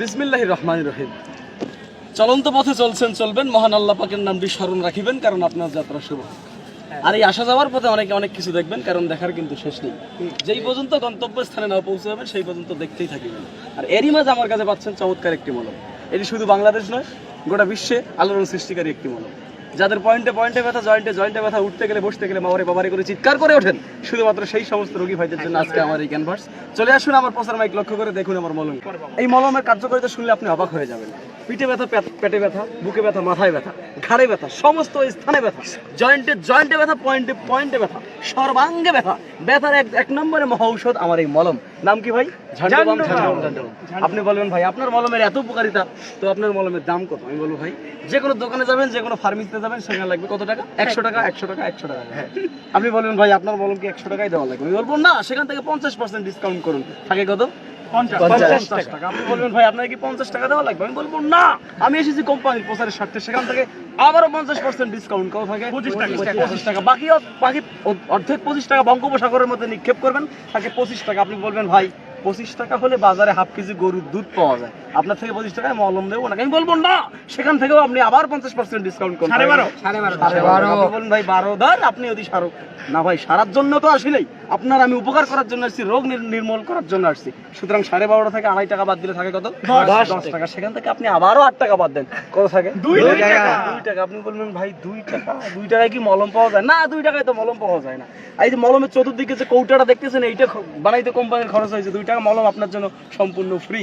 বিসমিল্লাহ রহমান রহিম। চলন্ত পথে চলছেন, চলবেন। মহান আল্লাহ পাকের নামটি স্মরণ রাখিবেন, কারণ আপনার যাত্রা শুভ আর এই আসা যাওয়ার পথে অনেকে অনেক কিছু দেখবেন, কারণ দেখার কিন্তু শেষ নেই। যেই পর্যন্ত গন্তব্যস্থানে না পৌঁছাবেন, সেই পর্যন্ত দেখতেই থাকিবেন। আর এরই মাঝে আমার কাছে পাচ্ছেন চমৎকার একটি মলম এটি শুধু বাংলাদেশ নয়, গোটা বিশ্বে আলোড়ন সৃষ্টিকারী একটি মলম যাদের পয়েন্টে পয়েন্টে ব্যথা, জয়েন্টে জয়েন্টে ব্যথা, উঠতে গেলে, বসতে গেলে মামারে বাবারে করে চিৎকার করে ওঠেন, শুধুমাত্র সেই সমস্ত রোগী ভাইদের জন্য আজকে আমার এই ক্যানভাস চলে আসুন আমার প্রচার মাইক লক্ষ্য করে, দেখুন আমার মলম। এই মলমের কার্যকারিতা শুনলে আপনি অবাক হয়ে যাবেন। পিঠে ব্যথা পেটে ব্যথা, বুকে ব্যথা, মাথায় ব্যথা, ঘাড়ে ব্যথা, সমস্ত স্থানে ব্যথা। জয়েন্টে জয়েন্টে ব্যথা, পয়েন্টে পয়েন্টে ব্যথা। সর্বাঙ্গে ব্যথা। ব্যথার এক এক নম্বরে মহা ঔষধ আমার এই মলম। নাম কি ভাই। আপনি বলবেন ভাই আপনার মলমের এত উপকারিতা তো আপনার মলমের দাম কত? আমি বলব ভাই যে কোনো দোকানে যাবেন যে কোনো ফার্মেসিতে যাবেন সেখানে লাগবে কত টাকা? একশো টাকা একশো টাকা একশো টাকা। হ্যাঁ। আপনি বলবেন ভাই আপনার মলমকে একশো টাকাই দেওয়া লাগবে। আমি বলব না সেখান থেকে পঞ্চাশ পার্সেন্ট ডিসকাউন্ট করুন। থাকে কত? পঞ্চাশ টাকা। আপনি বলবেন ভাই আপনার কি পঞ্চাশ টাকা দেওয়া লাগবে? আমি বলব না। আমি এসেছি কোম্পানির প্রচারের স্বার্থে। সেখান থেকে আবারও পঞ্চাশ পার্সেন্ট ডিসকাউন্ট থাকে। পঁচিশ টাকা। পঁচিশ টাকা বাকি বাকি অর্ধেক পঁচিশ টাকা বঙ্গোপসাগরের মধ্যে নিক্ষেপ করবেন। তাকে পঁচিশ টাকা। আপনি বলবেন ভাই পঁচিশ টাকা হলে বাজারে হাফ কেজি গরুর দুধ পাওয়া যায়। আপনার থেকে পঁচিশ টাকায় মলম দেবো না আমি বলব না সেখান থেকেও আপনি আবার পঞ্চাশ পার্সেন্ট ডিসকাউন্ট করুন সাড়ে বারো। সাড়ে বারো। বলুন ভাই বারো দার আপনি যদি সারো। না ভাই সারার জন্য তো আসলেই আপনার আমি উপকার করার জন্য আসছি রোগ নির্মূল করার জন্য আসছি। সুতরাং সাড়ে বারোটা থেকে আড়াই টাকা বাদ দিলে থাকে কত? দশ। টাকা। সেখান থেকে আপনি আবারও আট টাকা বাদ দেন। কত থাকে? দুই টাকা। দুই টাকা। আপনি বলবেন ভাই দুই টাকা? দুই টাকায় কি মলম পাওয়া যায়? না দুই টাকায় তো মলম পাওয়া যায় না। এই যে মলমের চতুর্দিকে যে কৌটাটা দেখতেছেন এইটা বানাইতে কোম্পানির খরচ হয়েছে। দুই টাকা মলম আপনার জন্য সম্পূর্ণ ফ্রি